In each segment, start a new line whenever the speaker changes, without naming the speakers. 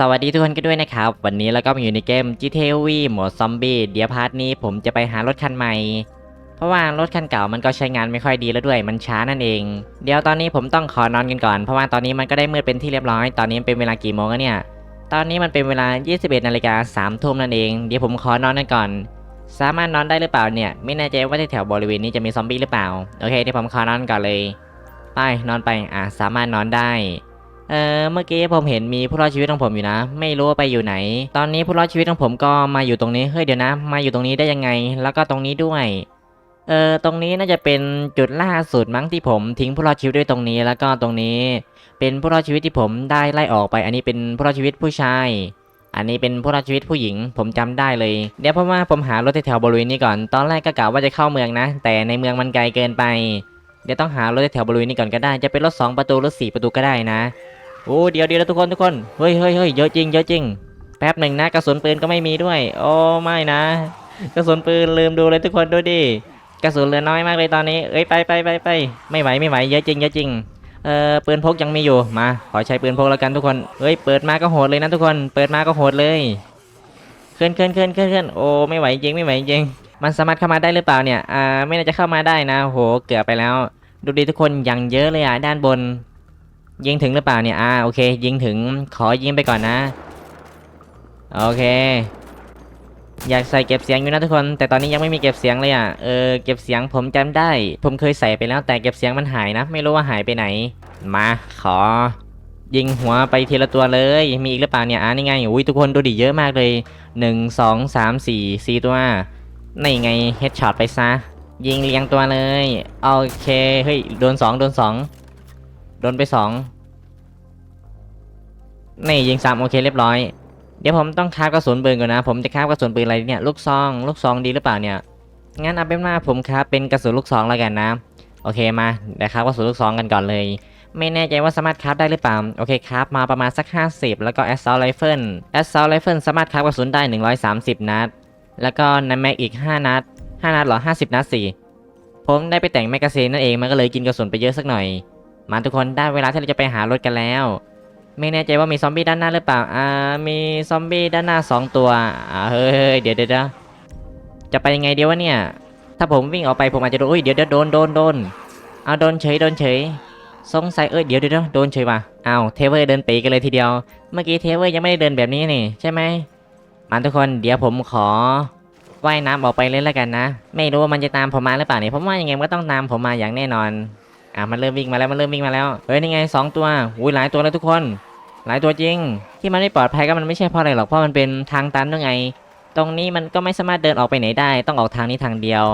สวัสดีทุกคนกันด้วยนะครับ วันนี้เราก็มาอยู่ในเกม GTA V หมดซอมบี้เดี๋ยวพาร์ทนี้ผมจะไปหารถคันใหม่ เพราะว่ารถคันเก่ามันก็ใช้งานไม่ค่อยดีแล้วด้วยมันช้านั่นเอง เดี๋ยวตอนนี้ผมต้องขอนอนกันก่อน เพราะว่าตอนนี้มันก็ได้มืดเป็นที่เรียบร้อย ตอนนี้เป็นเวลากี่โมงแล้วเนี่ย ตอนนี้มันเป็นเวลา 21นาฬิกา3ทุ่มนั่นเอง เดี๋ยวผมขอนอนกันก่อน สามารถนอนได้หรือเปล่าเนี่ย ไม่แน่ใจว่าที่แถวบริเวณนี้จะมีซอมบี้หรือเปล่า โอเคเดี๋ยวผมขอนอนก่อนเลย ไปนอนไป อะสามารถนอนได้ เออเมื่อกี้ผมเห็นมีผู้รอดชีวิตของผมอยู่นะ ไม่รู้ว่าไปอยู่ไหน ตอนนี้ผู้รอดชีวิตของผมก็มาอยู่ตรงนี้เฮ้ยเดี๋ยวนะ มาอยู่ตรงนี้ได้ยังไง แล้วก็ตรงนี้ด้วยเออตรงนี้น่าจะเป็นจุดล่าสุดมั้งที่ผมทิ้งผู้รอดชีวิตไว้ตรงนี้ แล้วก็ตรงนี้ เป็นผู้รอดชีวิตที่ผมได้ไล่ออกไป อันนี้เป็นผู้รอดชีวิตผู้ชาย อันนี้เป็นผู้รอดชีวิตผู้หญิง ผมจำได้เลย เดี๋ยวเพราะว่าผมหารถแถวบริเวณนี้ก่อน ตอนแรกก็กะว่าจะเข้าเมืองนะ แต่ในเมืองมันไกลเกินไป เดี๋ยวต้องหารถแถวบริเวณนี้ก่อนก็ได้ จะเป็นรถสองประตูรถสี่ประตูก็ได้นะ โอ้เดี๋ยวเดี๋ยวทุกคนทุกคนเฮ้ยเฮ้ยเฮ้ยเยอะจริงเยอะจริงแป๊บหนึ่งนะกระสุนปืนก็ไม่มีด้วย โอ้ไม่นะกระสุนปืนลืมดูเลยทุกคนดูดิกระสุนเหลือน้อยมากเลยตอนนี้เอ้ยไปไปไปไปไม่ไหวไม่ไหวเยอะจริงเยอะจริงเอ่อปืนพกยังมีอยู่มาขอใช้ปืนพกแล้วกันทุกคนเฮ้ยเปิดมาก็โหดเลยนะทุกคน เปิดมาก็โหดเลยเคลื่อนเคลื่อนเคลื่อนเคลื่อนเคลื่อนโอ้ไม่ไหวจริงไม่ไหวจริงมันสามารถเข้ามาได้หรือเปล่าเนี่ยอ่าไม่น่าจะเข้ามาได้นะโหเกือบไปแล้ว ดูดิทุกคนอย่างเยอะเลยอะด้านบน ยิงถึงหรือเปล่าเนี่ย อ่า โอเค ยิงถึง ขอยิงไปก่อนนะ โอเค อยากใส่เก็บเสียงอยู่นะทุกคน แต่ตอนนี้ยังไม่มีเก็บเสียงเลยอะ เออ เก็บเสียงผมจำได้ ผมเคยใส่ไปแล้ว แต่เก็บเสียงมันหายนะ ไม่รู้ว่าหายไปไหน มา ขอ ยิงหัวไปทีละตัวเลย มีอีกหรือเปล่าเนี่ย อ่านี่ไง อุ้ยทุกคนดูดิเยอะมากเลยหนึ่งสองสามสี่สี่ตัวนี่ไงเฮดช็อตไปซะ ยิงเรียงตัวเลย โอเค เฮ้ย โดนสองโดนสอง โดนไปสองนี่ยิงสามโอเคเรียบร้อย เดี๋ยวผมต้องคาบกระสุนปืนก่อนนะ ผมจะคาบกระสุนปืนอะไรเนี่ยลูกซองลูกซองดีหรือเปล่าเนี่ยงั้นเอาเป็นว่าผมคาบเป็นกระสุนลูกซองแล้วกันนะ โอเคมาเดี๋ยวคาบกระสุนลูกซองกันก่อนเลย ไม่แน่ใจว่าสามารถคาบได้หรือเปล่าโอเคคาบมาประมาณสัก 50 แล้วก็ assault rifle assault rifle สามารถคาบกระสุนได้ 130 นัด แล้วก็นแม็กอีก 5 นัด 5 นัดหรอ 50 นัดสิผมได้ไปแต่งแมกกาซีนนั่นเองมันก็เลยกินกระสุนไปเยอะสักหน่อย มาทุกคนได้เวลาที่เราจะไปหารถกันแล้ว ไม่แน่ใจว่ามีซอมบี้ด้านหน้าหรือเปล่า อ่า มีซอมบี้ด้านหน้า 2 ตัว อ่า เฮ้ยเฮ้ยเดี๋ยวเดี๋ยวจะไปยังไงเดียววะเนี่ย ถ้าผมวิ่งออกไปผมอาจจะโดนอุ้ย เดี๋ยวเดี๋ยวโดนโดนโดนเอาโดนเฉยโดนเฉย สงสัยเอ้ย เดี๋ยวเดี๋ยวโดนเฉยว่ะเอาเทเวอร์เดินปีกันเลยทีเดียว เมื่อกี้เทเวอร์ยังไม่ได้เดินแบบนี้นี่ใช่ไหมมาทุกคน เดี๋ยวผมขอว่ายน้ำออกไปเลยแล้วกันนะ ไม่รู้ว่ามันจะตามผมมาหรือเปล่าเนี่ยผมว่ายังไงก็ต้องตามผมมาอย่างแน่นอน อะมันเริ่มวิ่งมาแล้วมันเริ่มวิ่งมาแล้วเฮ้ยนี่ไงสองตัวอุ้ยหลายตัวแล้วทุกคน หลายตัวจริง ที่มันไม่ปลอดภัยก็มันไม่ใช่เพราะอะไรหรอกเพราะมันเป็นทางตันด้วยไง ตรงนี้มันก็ไม่สามารถเดินออกไปไหนได้ ต้องออกทางนี้ทางเดียว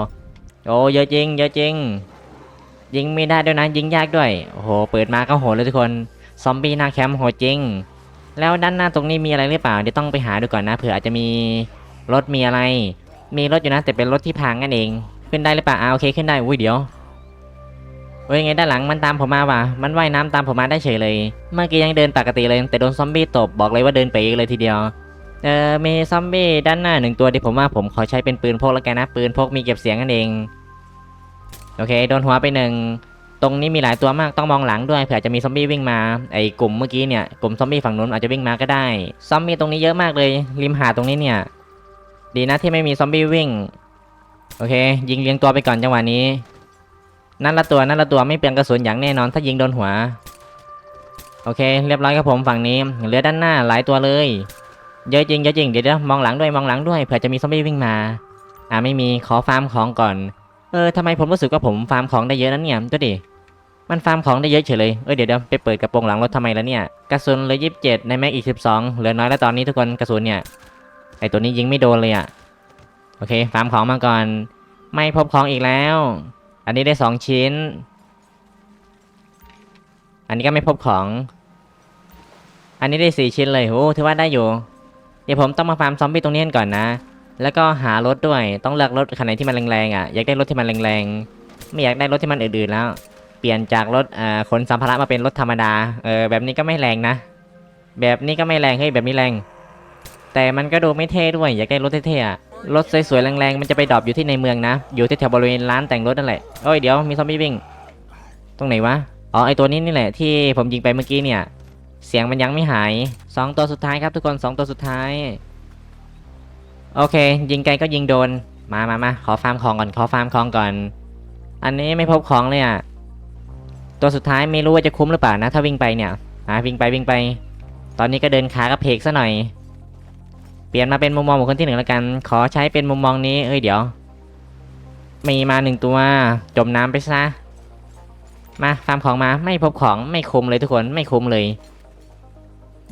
โอ้เยอะจริง เยอะจริง ยิงไม่ได้ด้วยนะยิงยากด้วยโอ้โหเปิดมาก็โหดเลยทุกคนซอมบี้หน้าแคมป์โหดจริง แล้วด้านหน้าตรงนี้มีอะไรหรือเปล่าเดี๋ยวต้องไปหาดูก่อนนะเผื่ออาจจะมีรถมีอะไร มีรถอยู่นะแต่เป็นรถที่พังนั่นเอง ขึ้นได้หรือเปล่าอ่าโอเคขึ้นได้อุ้ยเดี๋ยว เฮ้ยไงด้านหลังมันตามผมมาว่ะ มันว่ายน้ำตามผมมาได้เฉยเลย เมื่อกี้ยังเดินปกติเลย แต่โดนซอมบี้ตบบอกเลยว่าเดินไปอีกเลยทีเดียว เออมีซอมบี้ด้านหน้าหนึ่งตัวที่ผมว่าผมขอใช้เป็นปืนพกแล้วกันนะ ปืนพกมีเก็บเสียงนั่นเอง โอเค โดนหัวไปหนึ่ง ตรงนี้มีหลายตัวมากต้องมองหลังด้วยเผื่อจะมีซอมบี้วิ่งมา ไอ้กลุ่มเมื่อกี้เนี่ย กลุ่มซอมบี้ฝั่งนู้นอาจจะวิ่งมาก็ได้ ซอมบี้ตรงนี้เยอะมากเลย ริมหาดตรงนี้เนี่ย ดีนะที่ไม่มีซอมบี้วิ่ง โอเค ยิงเลี้ยงตัวไปก่อนจังหวะนี้ นั่นละตัวนั่นละตัวไม่เปลี่ยนกระสุนอย่างแน่นอนถ้ายิงโดนหัว โอเค เรียบร้อยครับผมฝั่งนี้เหลือด้านหน้าหลายตัวเลยเยอะจริงเยอะจริงเดี๋ยวมองหลังด้วยมองหลังด้วยเผื่อจะมีซอมบี้วิ่งมา อ่าไม่มีขอฟาร์มของก่อน เออทำไมผมรู้สึกว่าผมฟาร์มของได้เยอะนั้นเนี่ยดูดิมันฟาร์มของได้เยอะเฉยเลย เอ้ยเดี๋ยวเดี๋ยวไปเปิดกระโปรงหลังรถทำไมแล้วเนี่ย กระสุนเหลือยี่สิบเจ็ดในแม็กอีกสิบสองเหลือน้อยแล้วตอนนี้ทุกคนกระสุนเนี่ย ไอตัวนี้ยิงไม่โดนเลยอะ โอเค ฟาร์มของมาก่อน ไม่พบของอีกแล้ว อันนี้ได้สองชิ้น อันนี้ก็ไม่พบของ อันนี้ได้สี่ชิ้นเลยโอ้ถือว่าได้อยู่ เดี๋ยวผมต้องมาฟาร์มซอมบี้ตรงนี้กันก่อนนะ แล้วก็หารถด้วย ต้องเลือกรถคันไหนที่มันแรงๆอะ อยากได้รถที่มันแรงๆ ไม่อยากได้รถที่มันอื่นๆแล้ว เปลี่ยนจากรถอ่าขนสัมภาระมาเป็นรถธรรมดา เออแบบนี้ก็ไม่แรงนะ แบบนี้ก็ไม่แรง เฮ้ยแบบนี้แรง แต่มันก็ดูไม่เท่ด้วย อยากได้รถเท่ๆอะ รถสวยๆแรงๆมันจะไปดรอปอยู่ที่ในเมืองนะ อยู่ที่แถวบริเวณร้านแต่งรถนั่นแหละโอ้ยเดี๋ยวมีซอมบี้วิ่ง ตรงไหนวะ อ๋อไอตัวนี้นี่แหละที่ผมยิงไปเมื่อกี้เนี่ย เสียงมันยังไม่หายสองตัวสุดท้ายครับทุกคนสองตัวสุดท้าย โอเค ยิงไกลก็ยิงโดน มามามาขอฟาร์มของก่อน ขอฟาร์มของก่อน อันนี้ไม่พบของเลยอะ ตัวสุดท้ายไม่รู้ว่าจะคุ้มหรือเปล่านะ ถ้าวิ่งไปเนี่ย อ่าวิ่งไปวิ่งไป ตอนนี้ก็เดินขากระเพกซะหน่อย ปลี่ยนมาเป็นมุมมองของคนที่หนึ่งแล้วกัน ขอใช้เป็นมุมมองนี้ เอ้ยเดี๋ยว มีมาหนึ่งตัว จมน้ำไปซะ มาฟาร์มของมา ไม่พบของ ไม่คุ้มเลยทุกคน ไม่คุ้มเลย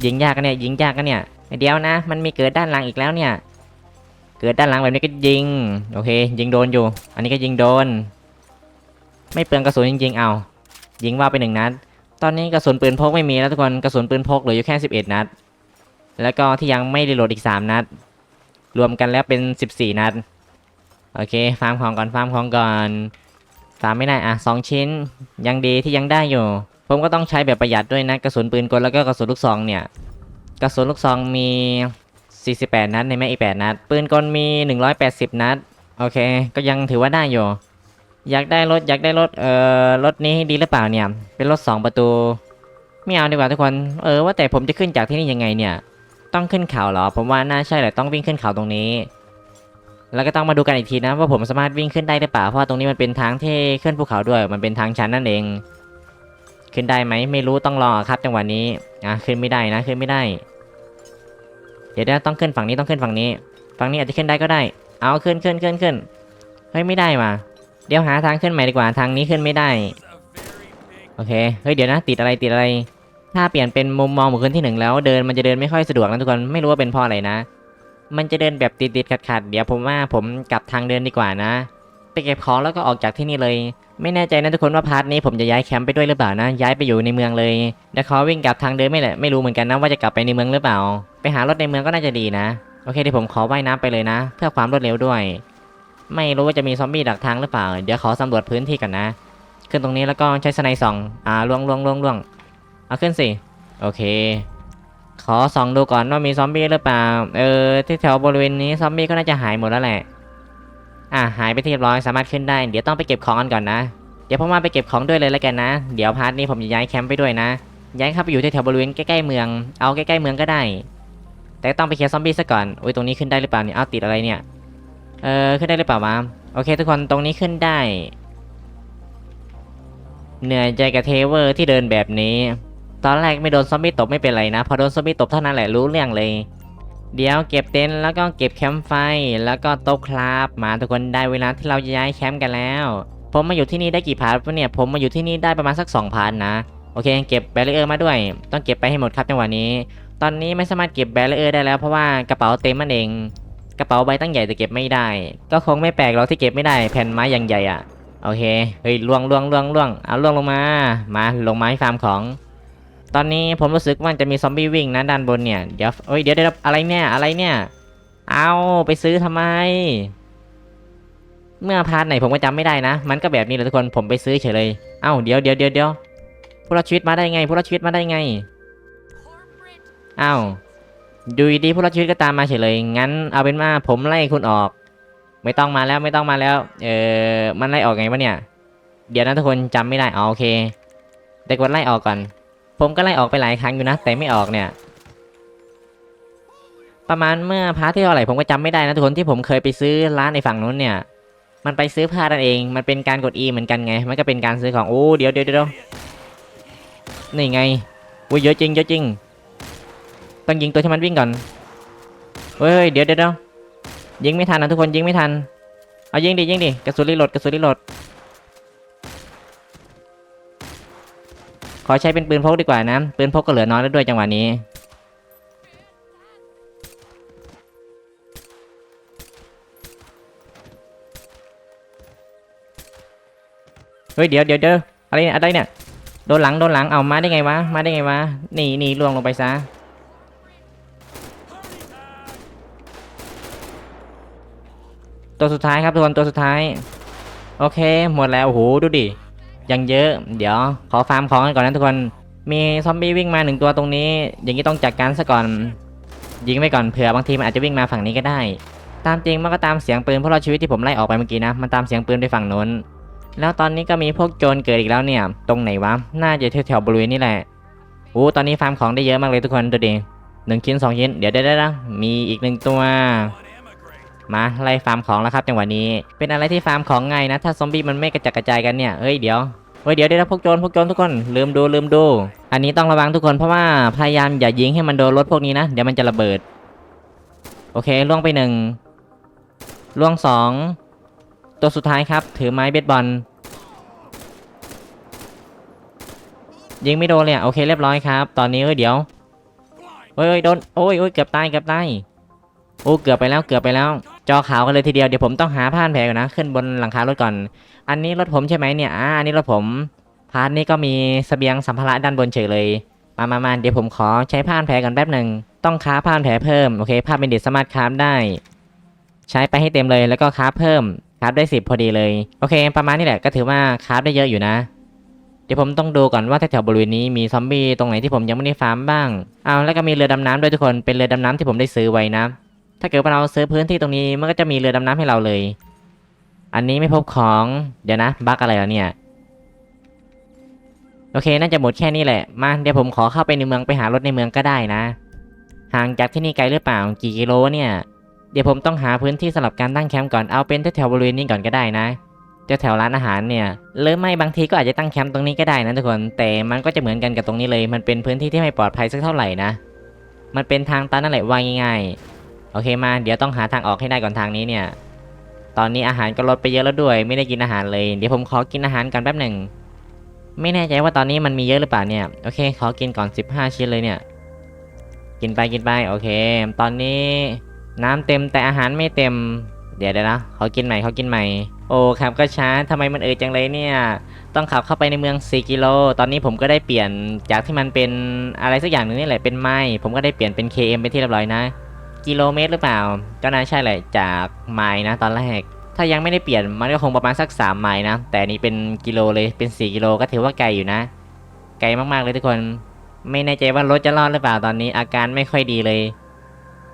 ยิงยากกันเนี่ย ยิงยากกันเนี่ย เดี๋ยวนะ มันมีเกิดด้านหลังอีกแล้วเนี่ย เกิดด้านหลังแบบนี้ก็ยิง โอเค ยิงโดนอยู่ อันนี้ก็ยิงโดน ไม่เปลืองกระสุนจริงๆ เอา ยิงว่าไปหนึ่งนัด ตอนนี้กระสุนปืนพกไม่มีแล้วทุกคน กระสุนปืนพกเหลืออยู่แค่11นัด แล้วก็ที่ยังไม่รีโหลดอีก 3 นัด รวมกันแล้วเป็น 14 นัด โอเค ฟาร์มของก่อน ฟาร์มของก่อนฟาร์มไม่ได้ อะสองชิ้น ยังดีที่ยังได้อยู่ ผมก็ต้องใช้แบบประหยัดด้วยนะ กระสุนปืนกลแล้วก็กระสุนลูกซองเนี่ย กระสุนลูกซองมี 48 นัดในแม็กอีก8นัด ปืนกลมี 180 นัด โอเค ก็ยังถือว่าได้อยู่ อยากได้รถ อยากได้รถ เอ่อ รถนี้ดีหรือเปล่าเนี่ย เป็นรถ 2 ประตู ไม่เอาดีกว่าทุกคน เออ ว่าแต่ผมจะขึ้นจากที่นี่ยังไงเนี่ย ต้องขึ้นเขาเหรอ ผมว่าน่าใช่แหละต้องวิ่งขึ้นเขาตรงนี้ แล้วก็ต้องมาดูกันอีกทีนะว่าผมสามารถวิ่งขึ้นได้หรือเปล่า เพราะว่าตรงนี้มันเป็นทางที่ขึ้นภูเขาด้วย มันเป็นทางชันนั่นเอง ขึ้นได้ไหมไม่รู้ต้องรอครับ จังหวะนี้ อะขึ้นไม่ได้นะขึ้นไม่ได้เดี๋ยวเดี๋ยวต้องขึ้นฝั่งนี้ต้องขึ้นฝั่งนี้ ฝั่งนี้อาจจะขึ้นได้ก็ได้ เอาขึ้นขึ้นขึ้นขึ้น เฮ้ยไม่ได้ว่ะ เดี๋ยวหาทางขึ้นใหม่ดีกว่า ทางนี้ขึ้นไม่ได้ โอเค เฮ้ยเดี๋ยวนะ ติดอะไรติดอะไร ถ้าเปลี่ยนเป็นมุมมองบุคคลที่หนึ่งแล้วเดินมันจะเดินไม่ค่อยสะดวกนะทุกคนไม่รู้ว่าเป็นเพราะอะไรนะ มันจะเดินแบบติดติดขัดขัดๆเดี๋ยวผมว่าผมกลับทางเดินดีกว่านะไปเก็บของแล้วก็ออกจากที่นี่เลย ไม่แน่ใจนะทุกคนว่าพาร์ทนี้ผมจะย้ายแคมป์ไปด้วยหรือเปล่านะ ย้ายไปอยู่ในเมืองเลยเดี๋ยวขอวิ่งกลับทางเดินไม่แหละไม่รู้เหมือนกันนะว่าจะกลับไปในเมืองหรือเปล่า ไปหารถในเมืองก็น่าจะดีนะโอเคเดี๋ยวผมขอว่ายน้ำไปเลยนะ เพื่อความรวดเร็วด้วย ไม่รู้ว่าจะมีซอมบี้ดักทางหรือเปล่า เดี๋ยวขอสำรวจพื้นที่ก่อนนะ ขึ้นตรงนี้แล้วก็ใช้สไนด์ส่อง อ่าล่วงล่วงล่วงล่วง เอาขึ้นสิ โอเค ขอส่องดูก่อนว่ามีซอมบี้หรือเปล่า เออ ที่แถวบริเวณนี้ซอมบี้ก็น่าจะหายหมดแล้วแหละ อะหายไปที่เรียบร้อยสามารถขึ้นได้ เดี๋ยวต้องไปเก็บของกันก่อนนะ เดี๋ยวผมมาไปเก็บของด้วยเลยแล้วกันนะ เดี๋ยวพาร์ทนี้ผมจะย้ายแคมป์ไปด้วยนะ ย้ายเข้าไปอยู่ที่แถวบริเวณใกล้ๆเมือง เอาใกล้ๆเมืองก็ได้ แต่ต้องไปเคลียร์ซอมบี้ซะก่อน อุ้ยตรงนี้ขึ้นได้หรือเปล่าเนี่ย เอาติดอะไรเนี่ย เออขึ้นได้หรือเปล่าวะโอเค ทุกคนตรงนี้ขึ้นได้ เหนื่อยใจกับเทเวอร์ที่เดินแบบนี้ ตอนแรกไม่โดนซอมบี้ตบไม่เป็นไรนะ พอโดนซอมบี้ตบเท่านั้นแหละรู้เรื่องเลย เดี๋ยวเก็บเต็นท์แล้วก็เก็บแคมป์ไฟแล้วก็โต๊ะคราฟมาทุกคนได้เวลาที่เราจะย้ายแคมป์กันแล้ว ผมมาอยู่ที่นี่ได้กี่พาร์ทเนี่ย ผมมาอยู่ที่นี่ได้ประมาณสัก2พาร์ทนะ โอเค เก็บแบรเออร์มาด้วย ต้องเก็บไปให้หมดครับจังหวะนี้ ตอนนี้ไม่สามารถเก็บแบรเออร์ได้แล้วเพราะว่ากระเป๋าเต็มมันเอง กระเป๋าใบตั้งใหญ่แต่เก็บไม่ได้ ก็คงไม่แปลกหรอกที่เก็บไม่ได้แผ่นไม้อย่างใหญ่อะโอเค เฮ้ยล่วงล่วงล่วงล่วงเอาล่วงลงมา มาลงไมาให้ฟาร์มของ ตอนนี้ผมรู้สึกว่าจะมีซอมบี้วิ่งนะด้านบนเนี่ยเดี๋ยวเอ้ยเดี๋ยวเดี๋ยวอะไรเนี่ยอะไรเนี่ย เอาไปซื้อทำไม เมื่อพาร์ทไหนผมก็จำไม่ได้นะ มันก็แบบนี้แหละทุกคนผมไปซื้อเฉยเลยเอ้าเดี๋ยวเดี๋ยวเดี๋ยวเดี๋ยวผู้รอดชีวิตมาได้ไงผู้รอดชีวิตมาได้ไงเอ้าดูดีๆผู้รอดชีวิตก็ตามมาเฉยเลยงั้นเอาเป็นว่าผมไล่คุณออก ไม่ต้องมาแล้วไม่ต้องมาแล้ว เออมันไล่ออกไงวะเนี่ย เดี๋ยวนะทุกคนจำไม่ได้อ๋อโอเคแต่กดไล่ออกก่อน ผมก็ไล่ออกไปหลายครั้งอยู่นะ แต่ไม่ออกเนี่ย ประมาณเมื่อพาร์ทที่เท่าไหร่ผมก็จำไม่ได้นะทุกคนที่ผมเคยไปซื้อร้านในฝั่งนู้นเนี่ย มันไปซื้อผ้านั่นเอง มันเป็นการกด E เหมือนกันไง มันก็เป็นการซื้อของ โอ้ เดี๋ยวเดี๋ยวเดี๋ยวนี่ไงอุ้ยเยอะจริงเยอะจริง ต้องยิงตัวที่มันวิ่งก่อน เฮ้ยเดียวเดี๋ยวเดี๋ยวยิงไม่ทันนะทุกคนยิงไม่ทัน เอายิงดิยิงดิกระสุนรีโหลดกระสุนรีโหลด อใช้เป็นปืนพกดีกว่านะ ปืนพกก็เหลือน้อยแล้วด้วยจังหวะนี้ เฮ้ยเดี๋ยวเดี๋ยวเดี๋ยวอะไรเนี่ยอะไรเนี่ย โดนหลังโดนหลัง เอามาได้ไงวะ มาได้ไงวะ นี่นี่ล่วงลงไปซะตัวสุดท้ายครับทุกคนตัวสุดท้าย โอเค หมดแล้วโอ้โหดูดิ ยังเยอะ เดี๋ยวขอฟาร์มของกันก่อนนะทุกคน มีซอมบี้วิ่งมาหนึ่งตัวตรงนี้ อย่างนี้ต้องจัดการซะก่อน ยิงไว้ก่อนเผื่อบางทีมันอาจจะวิ่งมาฝั่งนี้ก็ได้ ตามจริงมันก็ตามเสียงปืนเพราะเราชีวิตที่ผมไล่ออกไปเมื่อกี้นะ มันตามเสียงปืนไปฝั่งโน้น แล้วตอนนี้ก็มีพวกโจรเกิดอีกแล้วเนี่ย ตรงไหนวะ น่าจะแถวๆบริเวณนี้แหละโอ้ตอนนี้ฟาร์มของได้เยอะมากเลยทุกคนดูดิหนึ่งชิ้นสองชิ้น เดี๋ยวได้ได้มีอีกหนึ่งตัว มาไล่ฟาร์มของแล้วครับจังหวะนี้ เป็นอะไรที่ฟาร์มของง่ายนะ ถ้าซอมบี้มันไม่กระจัดกระจายกันเนี่ยเฮ้ยเดี๋ยวเฮ้ยเดี๋ยวเดี๋ยวพวกโจรพวกโจรทุกคนลืมดูลืมดู อันนี้ต้องระวังทุกคนเพราะว่าพยายามอย่ายิงให้มันโดนรถพวกนี้นะเดี๋ยวมันจะระเบิด โอเคล่วงไปหนึ่งล่วงสองตัวสุดท้ายครับ ถือไม้เบสบอลยิงไม่โดนเลยอะโอเคเรียบร้อยครับ ตอนนี้เอ้ยเดี๋ยวเฮ้ยเฮ้ยโดนโอ้ยโอ้ยเกือบตายเกือบตาย โอ้เกือบไปแล้วเกือบไปแล้ว จอขาวกันเลยทีเดียวเดี๋ยวผมต้องหาผ้านแผลก่อนนะ ขึ้นบนหลังคารถก่อน อันนี้รถผมใช่ไหมเนี่ยอ่าอันนี้รถผมพาร์ทนี้ก็มีเสบียงสัมภาระด้านบนเฉยเลยมามามาเดี๋ยวผมขอใช้ผ้านแผลก่อนแป๊บหนึ่งต้องค้าผ้านแผลเพิ่มโอเคผ้าเป็นเด็ดสามารถค้าได้ ใช้ไปให้เต็มเลยแล้วก็ค้าเพิ่มค้าได้สิบพอดีเลยโอเค ประมาณนี้แหละก็ถือว่าค้าได้เยอะอยู่นะเดี๋ยวผมต้องดูก่อนว่าแถวบริเวณนี้มีซอมบี้ตรงไหนที่ผมยังไม่ได้ฟาร์มบ้าง เอาแล้วก็มีเรือดำน้ำด้วยทุกคน เป็นเรือดำน้ำที่ผมได้ซื้อไว้นะ ถ้าเกิดว่าเราซื้อพื้นที่ตรงนี้มันก็จะมีเรือดำน้ำให้เราเลย อันนี้ไม่พบของ เดี๋ยวนะบั๊กอะไรแล้วเนี่ย โอเค น่าจะหมดแค่นี้แหละ มาเดี๋ยวผมขอเข้าไปในเมืองไปหารถในเมืองก็ได้นะ ห่างจากที่นี่ไกลหรือเปล่า กี่กิโลเนี่ย เดี๋ยวผมต้องหาพื้นที่สำหรับการตั้งแคมป์ก่อน เอาเป็นแถวบริเวณนี้ก่อนก็ได้นะแถวร้านอาหารเนี่ยหรือไม่บางทีก็อาจจะตั้งแคมป์ตรงนี้ก็ได้นะทุกคน แต่มันก็จะเหมือนกันกับตรงนี้เลย มันเป็นพื้นที่ที่ไม่ปลอดภัยสักเท่าไหร่นะ มันเป็นทางตันนั่นแหละว่าง่ายๆ โอเคมา เดี๋ยวต้องหาทางออกให้ได้ก่อนทางนี้เนี่ย ตอนนี้อาหารก็ลดไปเยอะแล้วด้วย ไม่ได้กินอาหารเลย เดี๋ยวผมขอกินอาหารก่อนแป๊บหนึ่ง ไม่แน่ใจว่าตอนนี้มันมีเยอะหรือเปล่าเนี่ย โอเค ขอกินก่อน 15 ชิ้นเลยเนี่ย กินไปกินไป โอเค ตอนนี้น้ำเต็มแต่อาหารไม่เต็ม เดี๋ยวเดี๋ยวนะขอกินใหม่ขอกินใหม่ โอ้ครับก็ช้าทำไมมันเออจังเลยเนี่ย ต้องขับเข้าไปในเมือง 4 กิโล ตอนนี้ผมก็ได้เปลี่ยนจากที่มันเป็นอะไรสักอย่างหนึ่งนี่แหละ เป็นไม้ ผมก็ได้เปลี่ยนเป็น KM ไปนที่เรียบร้อยนะ กิโลเมตรหรือเปล่า ก็น่าใช่แหละจากไมล์นะตอนแรก ถ้ายังไม่ได้เปลี่ยนมันก็คงประมาณสัก3ไมล์นะ แต่นี้เป็นกิโลเลยเป็น 4 กิโลก็ถือว่าไกลอยู่นะ ไกลมากๆเลยทุกคน ไม่แน่ใจว่ารถจะรอดหรือเปล่าตอนนี้ อาการไม่ค่อยดีเลย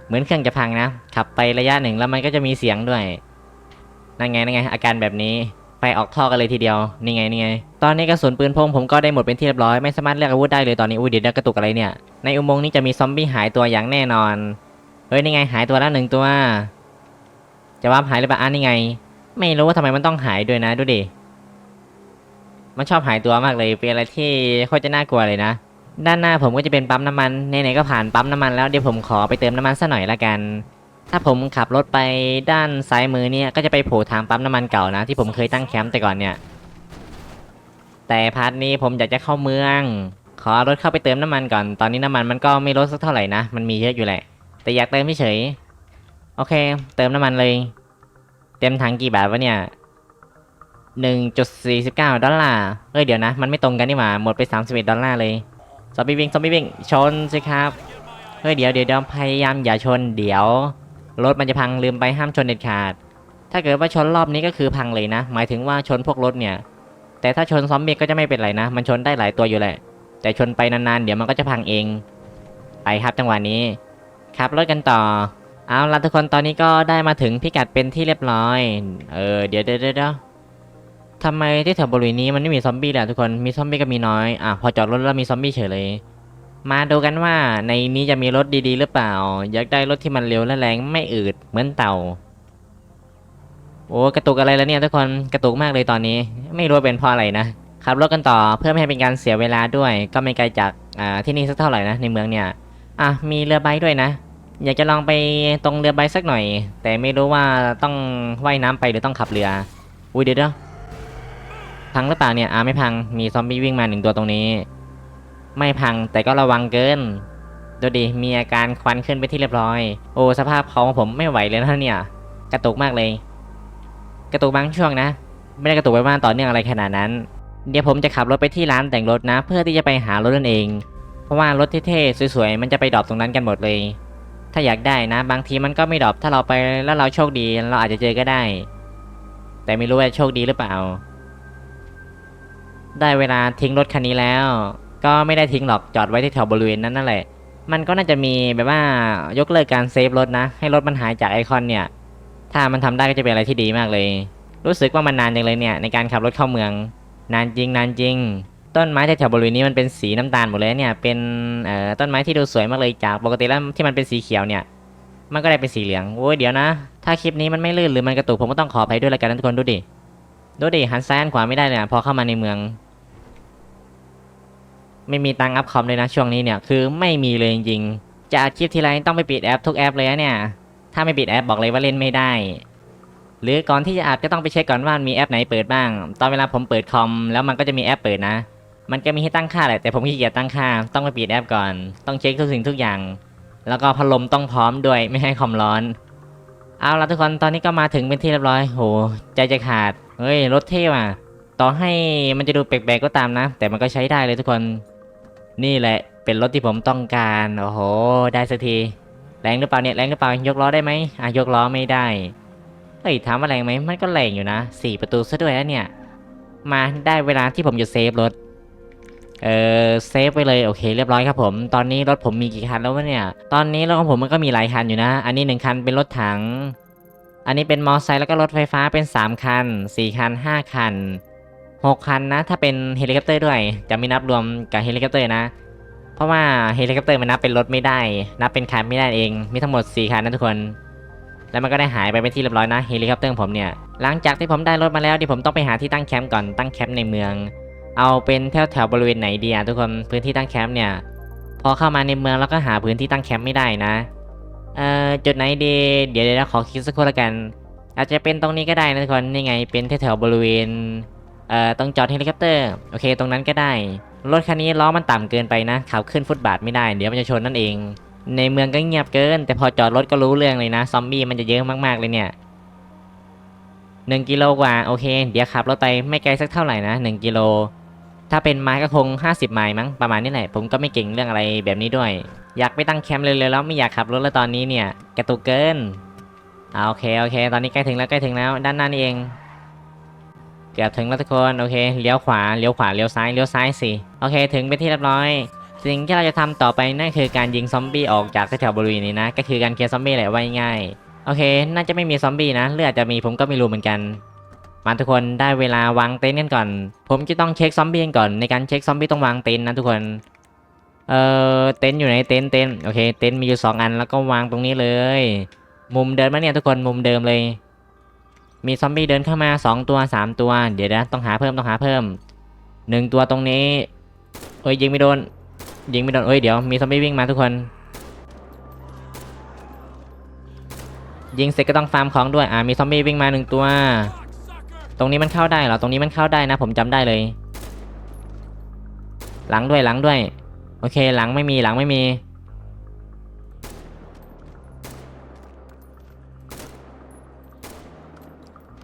เหมือนเครื่องจะพังนะ ขับไประยะหนึ่งแล้วมันก็จะมีเสียงด้วย นั่นไงนั่นไง อาการแบบนี้ไฟออกท่อกันเลยทีเดียว นี่ไงนี่ไง ตอนนี้กระสุนปืนพงผมก็ได้หมดเป็นที่เรียบร้อย ไม่สามารถเลือกอาวุธได้เลยตอนนี้ อุ้ยเดี๋ยวกระตุกอะไรเนี่ย ในอุโมงค์นี้จะมีซอมบี้หายตัวอย่างแน่นอน เฮ้ยนี่ไงหายตัวแล้วหนึ่งตัว จะว่าหายหรือเปล่าอะนี่ไง ไม่รู้ว่าทำไมมันต้องหายด้วยนะดูดิมันชอบหายตัวมากเลยเป็นอะไรที่โคตรจะน่ากลัวเลยนะ ด้านหน้าผมก็จะเป็นปั๊มน้ำมันไหนๆก็ผ่านปั๊มน้ำมันแล้วเดี๋ยวผมขอไปเติมน้ำมันสักหน่อยละกัน ถ้าผมขับรถไปด้านซ้ายมือเนี่ยก็จะไปโผล่ทางปั๊มน้ำมันเก่านะ ที่ผมเคยตั้งแคมป์แต่ก่อนเนี่ย แต่พาร์ทนี้ผมอยากจะเข้าเมือง ขอรถเข้าไปเติมน้ำมันก่อน ตอนนี้น้ำมันมันก็ไม่ลดสักเท่าไหร่นะมันมีเยอะอยู่แหละ แต่อยากเติมไม่เฉยโอเค เติมน้ำมันเลย เต็มถังกี่บาทวะเนี่ยหนึ่งจุดสี่สิบเก้าดอลลาร์เอ้ยเดี๋ยวนะ มันไม่ตรงกันนี่หว่า หมดไปสามสิบเอ็ดดอลลาร์เลยซอมบี้วิ่งซอมบี้วิ่งชนสิครับ เฮ้ยเดี๋ยวเดี๋ยวเดี๋ยวพยายามอย่าชนเดี๋ยว รถมันจะพังลืมไปห้ามชนเด็ดขาด ถ้าเกิดว่าชนรอบนี้ก็คือพังเลยนะ หมายถึงว่าชนพวกรถเนี่ย แต่ถ้าชนซอมบี้ก็จะไม่เป็นไรนะ มันชนได้หลายตัวอยู่แหละ แต่ชนไปนานๆ เดี๋ยวมันก็จะพังเอง ไปครับจังหวะนี้ ขับรถกันต่อ เอาละทุกคนตอนนี้ก็ได้มาถึงพิกัดเป็นที่เรียบร้อย เออเดี๋ยวเดี๋ยวเดี๋ยวทำไมที่แถวบริเวณนี้มันไม่มีซอมบี้ล่ะทุกคนมีซอมบี้ก็มีน้อยอะพอจอดรถแล้วมีซอมบี้เฉยเลย มาดูกันว่าในนี้จะมีรถดีๆ หรือเปล่า อยากได้รถที่มันเร็วและแรงไม่อืดเหมือนเต่า โอ้กระตุกอะไรแล้วเนี่ยทุกคนกระตุกมากเลยตอนนี้ ไม่รู้เป็นเพราะอะไรนะขับรถกันต่อเพื่อไม่ให้เป็นการเสียเวลาด้วย ก็ไม่ไกลจากอ่าที่นี่สักเท่าไหร่นะในเมืองเนี่ยอะมีเรือใบด้วยนะ อยากจะลองไปตรงเรือใบสักหน่อย แต่ไม่รู้ว่าต้องว่ายน้ำไปหรือต้องขับเรือ อุ้ยเดี๋ยวพังหรือเปล่าเนี่ยอ่าไม่พังมีซอมบี้วิ่งมาหนึ่งตัวตรงนี้ ไม่พังแต่ก็ระวังเกินดูดิมีอาการควันขึ้นไปที่เรียบร้อย โอ้สภาพของผมไม่ไหวเลยนะเนี่ย กระตุกมากเลย กระตุกบางช่วงนะ ไม่ได้กระตุกไปบ้านต่อเนื่องอะไรขนาดนั้น เดี๋ยวผมจะขับรถไปที่ร้านแต่งรถนะ เพื่อที่จะไปหารถนั่นเอง เพราะว่ารถเท่ๆสวยๆมันจะไปดรอปตรงนั้นกันหมดเลย ถ้าอยากได้นะ บางทีมันก็ไม่ดรอปถ้าเราไปแล้วเราโชคดีเราอาจจะเจอก็ได้ แต่ไม่รู้ว่าโชคดีหรือเปล่า ได้เวลาทิ้งรถคันนี้แล้ว ก็ไม่ได้ทิ้งหรอกจอดไว้ที่แถวบริเวณนั้นนั่นแหละ มันก็น่าจะมีแบบว่ายกเลิกการเซฟรถนะ ให้รถมันหายจากไอคอนเนี่ย ถ้ามันทำได้ก็จะเป็นอะไรที่ดีมากเลย รู้สึกว่ามันนานจังเลยเนี่ยในการขับรถเข้าเมือง นานจริงนานจริง ต้นไม้แถวๆบริเวณนี้มันเป็นสีน้ำตาลหมดเลยเนี่ย เป็นเอ่อต้นไม้ที่ดูสวยมากเลยจากปกติแล้วที่มันเป็นสีเขียวเนี่ย มันก็ได้เป็นสีเหลืองโอ้ยเดี๋ยวนะ ถ้าคลิปนี้มันไม่ลื่นหรือมันกระตุกผมก็ต้องขออภัยด้วยละกันนะทุกคนดูดิดูดิหันซ้ายหันขวาไม่ได้เลยอะพอเข้ามาในเมือง ไม่มีตังค์อัพคอมเลยนะช่วงนี้เนี่ยคือไม่มีเลยจริงๆจะอัดคลิปทีไรต้องไปปิดแอปทุกแอปเลยเนี่ย ถ้าไม่ปิดแอปบอกเลยว่าเล่นไม่ได้หรือก่อนที่จะอัดก็ต้องไปเช็คก่อนว่ามีแอปไหนเปิดบ้าง ตอนเวลาผมเปิดคอมแล้วมันก็จะมีแอปเปิดนะ มันก็มีให้ตั้งค่าแหละแต่ผมขี้เกียจตั้งค่า ต้องไปปิดแอปก่อน ต้องเช็คทุกสิ่งทุกอย่าง แล้วก็พัดลมต้องพร้อมด้วยไม่ให้คอมร้อน เอาละทุกคนตอนนี้ก็มาถึงเป็นที่เรียบร้อยโหใจจะขาดเฮ้ยรถเท่ว่ะต่อให้มันจะดูแปลกๆก็ตามนะ แต่มันก็ใช้ได้เลยทุกคน นี่แหละเป็นรถที่ผมต้องการโอ้โห ได้สักทีแรงหรือเปล่าเนี่ยแรงหรือเปล่ายกล้อได้ไหมอะยกล้อไม่ได้เฮ้ยถามว่าแรงไหมมันก็แรงอยู่นะสี่ประตูซะด้วยนะเนี่ย มาได้เวลาที่ผมจะเซฟรถ เออเซฟไปเลยโอเค เรียบร้อยครับผม ตอนนี้รถผมมีกี่คันแล้ววะเนี่ย ตอนนี้รถของผมมันก็มีหลายคันอยู่นะ อันนี้หนึ่งคันเป็นรถถัง อันนี้เป็นมอเตอร์ไซค์แล้วก็รถไฟฟ้าเป็น 3 คัน 4 คัน 5 คัน 6 คันนะ ถ้าเป็นเฮลิคอปเตอร์ด้วย จะไม่นับรวมกับเฮลิคอปเตอร์นะ เพราะว่าเฮลิคอปเตอร์มันนับเป็นรถไม่ได้ นับเป็นคันไม่ได้เอง มีทั้งหมด 4 คันนะทุกคนแล้วมันก็ได้หายไปเป็นที่เรียบร้อยนะเฮลิคอปเตอร์ผมเนี่ย หลังจากที่ผมได้รถมาแล้วเดี๋ยวผมต้องไปหาที่ตั้งแคมป์ก่อนตั้งแคมป์ในเมือง เอาเป็นแถวแถวบริเวณไหนดีอะทุกคนพื้นที่ตั้งแคมป์เนี่ยพอเข้ามาในเมืองแล้วก็หาพื้นที่ตั้งแคมป์ไม่ได้นะเอ่อจุดไหนดีเดี๋ยวเดี๋ยวขอคิดสักครู่ละกัน อาจจะเป็นตรงนี้ก็ได้นะทุกคนนี่ไงเป็นแถวๆบริเวณเอ่อตรงจอดเฮลิคอปเตอร์โอเค ตรงนั้นก็ได้รถคันนี้ล้อมันต่ำเกินไปนะขับขึ้นฟุตบาทไม่ได้เดี๋ยวมันจะชนนั่นเอง ในเมืองก็เงียบเกิน แต่พอจอดรถก็รู้เรื่องเลยนะซอมบี้มันจะเยอะมากๆเลยเนี่ยหนึ่งกิโลกว่าโอเค เดี๋ยวขับรถไปไม่ไกลสักเท่าไหร่นะหนึ่งกิโล ถ้าเป็นไม้ก็คง 50 ไม้มั้งประมาณนี้แหละ ผมก็ไม่เก่งเรื่องอะไรแบบนี้ด้วย อยากไปตั้งแคมป์เลยๆแล้วไม่อยากขับรถแล้วตอนนี้เนี่ยกระตุกเกินอ่าโอเคโอเค ตอนนี้ใกล้ถึงแล้วใกล้ถึงแล้วด้านหน้านี่เอง เกือบถึงแล้วทุกคนโอเคเลี้ยวขวาเลี้ยวขวาเลี้ยวซ้ายเลี้ยวซ้ายสิโอเค ถึงเป็นที่เรียบร้อย สิ่งที่เราจะทำต่อไปนั่นคือการยิงซอมบี้ออกจากแถวบริเวณนี้นะก็คือการเคลียร์ซอมบี้แหละว่าง่ายโอเค น่าจะไม่มีซอมบี้นะหรืออาจจะมีผมก็ไม่รู้เหมือนกัน มาทุกคนได้เวลาวางเต็นท์กันก่อน ผมจะต้องเช็คซอมบี้กันก่อนในการเช็คซอมบี้ต้องวางเต็นท์นะทุกคน เอ่อเต็นท์อยู่ไหนเต็นท์เต็นท์โอเคเต็นท์มีอยู่สองอันแล้วก็วางตรงนี้เลย มุมเดิมมาเนี่ยทุกคนมุมเดิมเลย มีซอมบี้เดินเข้ามาสองตัวสามตัว เดี๋ยวนะต้องหาเพิ่มต้องหาเพิ่มหนึ่งตัวตรงนี้เอ้ยยิงไม่โดน ยิงไม่โดนเอ้ยเดี๋ยวมีซอมบี้วิ่งมาทุกคนยิงเสร็จก็ต้องฟาร์มของด้วย อ่ามีซอมบี้วิ่งมาหนึ่งตัว ตรงนี้มันเข้าได้เหรอ ตรงนี้มันเข้าได้นะ ผมจำได้เลย หลังด้วยหลังด้วย โอเค หลังไม่มีหลังไม่มี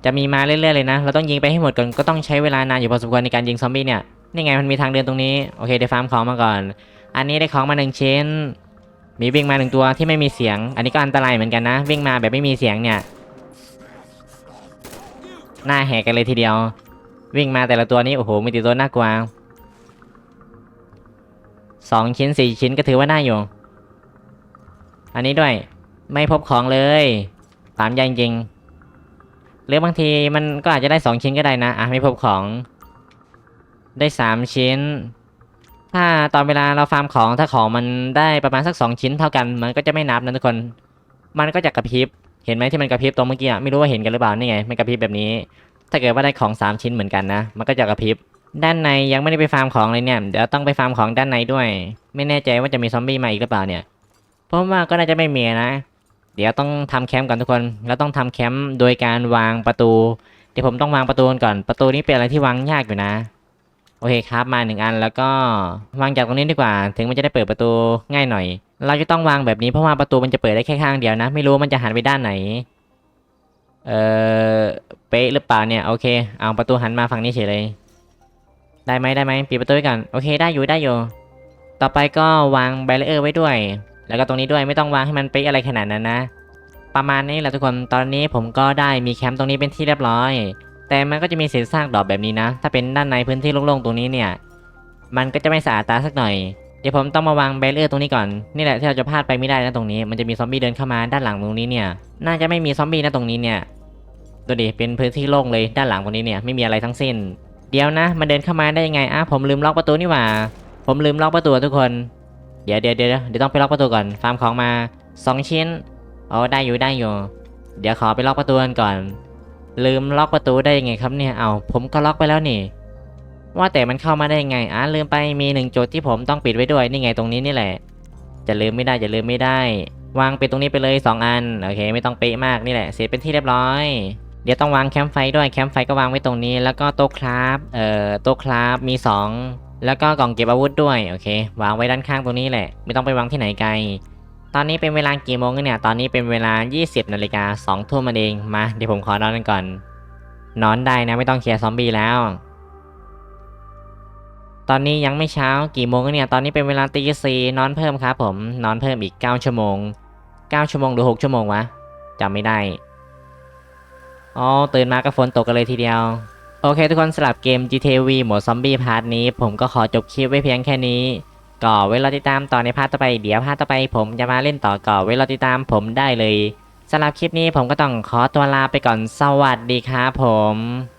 จะมีมาเรื่อยๆเลยนะ เราต้องยิงไปให้หมดก่อน ก็ต้องใช้เวลานานอยู่พอสมควรในการยิงซอมบี้เนี่ย นี่ไงมันมีทางเดินตรงนี้ โอเคเดี๋ยวฟาร์มของมาก่อน อันนี้ได้ของมาหนึ่งชิ้น มีวิ่งมาหนึ่งตัวที่ไม่มีเสียง อันนี้ก็อันตรายเหมือนกันนะ วิ่งมาแบบไม่มีเสียงเนี่ย หน้าแหกกันเลยทีเดียว วิ่งมาแต่ละตัวนี้โอ้โหมีติตัวน่ากลัวสองชิ้นสี่ชิ้นก็ถือว่าน่าอยู่ อันนี้ด้วยไม่พบของเลยตามยากจริงหรือบางทีมันก็อาจจะได้สองชิ้นก็ได้นะอะไม่พบของ ได้สามชิ้น ถ้าตอนเวลาเราฟาร์มของถ้าของมันได้ประมาณสักสองชิ้นเท่ากัน มันก็จะไม่นับนะทุกคน มันก็จะกระพริบ เห็นไหมที่มันกระพริบตรงเมื่อกี้อะไม่รู้ว่าเห็นกันหรือเปล่านี่ไงมันกระพริบแบบนี้ ถ้าเกิดว่าได้ของ 3 ชิ้นเหมือนกันนะ มันก็จะกระพริบ ด้านในยังไม่ได้ไปฟาร์มของเลยเนี่ยเดี๋ยวต้องไปฟาร์มของด้านในด้วย ไม่แน่ใจว่าจะมีซอมบี้มาอีกหรือเปล่าเนี่ยเพราะว่าก็น่าจะไม่มีนะ เดี๋ยวต้องทำแคมป์ก่อนทุกคนแล้วต้องทำแคมป์โดยการวางประตู เดี๋ยวผมต้องวางประตูก่อนประตูนี้เป็นอะไรที่วางยากอยู่นะโอเคครับมาหนึ่งอันแล้วก็วางจากตรงนี้ดีกว่า ถึงมันจะได้เปิดประตูง่ายหน่อยเราจะต้องวางแบบนี้เพราะว่าประตูมันจะเปิดได้แค่ข้างเดียวนะ ไม่รู้มันจะหันไปด้านไหน เออเป๊ะหรือเปล่าเนี่ยโอเค เอาประตูหันมาฝั่งนี้เฉยเลย ได้ไหมได้ไหมปิดประตูไว้ก่อนโอเคได้อยู่ได้อยู่ ต่อไปก็วางแบรเออร์ไว้ด้วย แล้วก็ตรงนี้ด้วยไม่ต้องวางให้มันเป๊ะอะไรขนาดนั้นนะ ประมาณนี้แหละทุกคนตอนนี้ผมก็ได้มีแคมป์ตรงนี้เป็นที่เรียบร้อย แต่มันก็จะมีเศษซากดอกแบบนี้นะ ถ้าเป็นด้านในพื้นที่โล่งๆตรงนี้เนี่ย มันก็จะไม่สะอาดตาสักหน่อย ดี๋ยวผมต้องมาวางแบรเออร์ตรงนี้ก่อน นี่แหละที่เราจะพลาดไปไม่ได้นะตรงนี้ มันจะมีซอมบี้เดินเข้ามาด้านหลังตรงนี้เนี่ย น่าจะไม่มีซอมบี้นะตรงนี้เนี่ย ดูดิ เป็นพื้นที่โล่งเลยด้านหลังตรงนี้เนี่ยไม่มีอะไรทั้งสิ้น เดี๋ยวนะ มันเดินเข้ามาได้ยังไงอะผมลืมล็อกประตูนี่หว่า ผมลืมล็อกประตูทุกคน เดี๋ยวเดี๋ยวเดี๋ยวเดี๋ยวต้องไปล็อกประตูก่อน ฟาร์มของมาสองชิ้นอ๋อได้อยู่ได้อยู่ เดี๋ยวขอไปล็อกประตูกันก่อน ลืมล็อกประตูได้ยังไงครับเนี่ย เอาผมก็ล็อกไปแล้วนี่ ว่าแต่มันเข้ามาได้ยังไงอะลืมไปมีหนึ่งจุดที่ผมต้องปิดไว้ด้วยนี่ไงตรงนี้นี่แหละ จะลืมไม่ได้จะลืมไม่ได้ วางปิดตรงนี้ไปเลย 2 อันโอเค ไม่ต้องเป๊ะมากนี่แหละ เสร็จเป็นที่เรียบร้อย เดี๋ยวต้องวางแคมป์ไฟด้วยแคมป์ไฟก็วางไว้ตรงนี้ แล้วก็โต๊ะคราฟเอ่อโต๊ะคราฟมี 2 แล้วก็กล่องเก็บอาวุธด้วยโอเค วางไว้ด้านข้างตรงนี้แหละ ไม่ต้องไปวางที่ไหนไกลตอนนี้เป็นเวลากี่โมงเนี่ย ตอนนี้เป็นเวลา 20นาฬิกา2ทุ่มมันเอง มา เดี๋ยวผมขอนอนกันก่อน นอนได้นะไม่ต้องเคลียร์ซอมบี้แล้ว ตอนนี้ยังไม่เช้ากี่โมงกันเนี่ย ตอนนี้เป็นเวลาตีสี่นอนเพิ่มครับผม นอนเพิ่มอีก 9 ชั่วโมง 9 ชั่วโมงหรือ 6 ชั่วโมงวะจำไม่ได้ อ๋อ ตื่นมาก็ฝนตกกันเลยทีเดียว โอเคทุกคนสลับเกม GTV หมดซอมบี้พาร์ทนี้ ผมก็ขอจบคลิปไว้เพียงแค่นี้ ก่อไว้รอติดตามต่อในพาร์ทต่อไป เดี๋ยวพาร์ทต่อไป ผมจะมาเล่นต่อก่อไว้รอติดตามผมได้เลยสำหรับคลิปนี้ผมก็ต้องขอตัวลาไปก่อนสวัสดีครับผม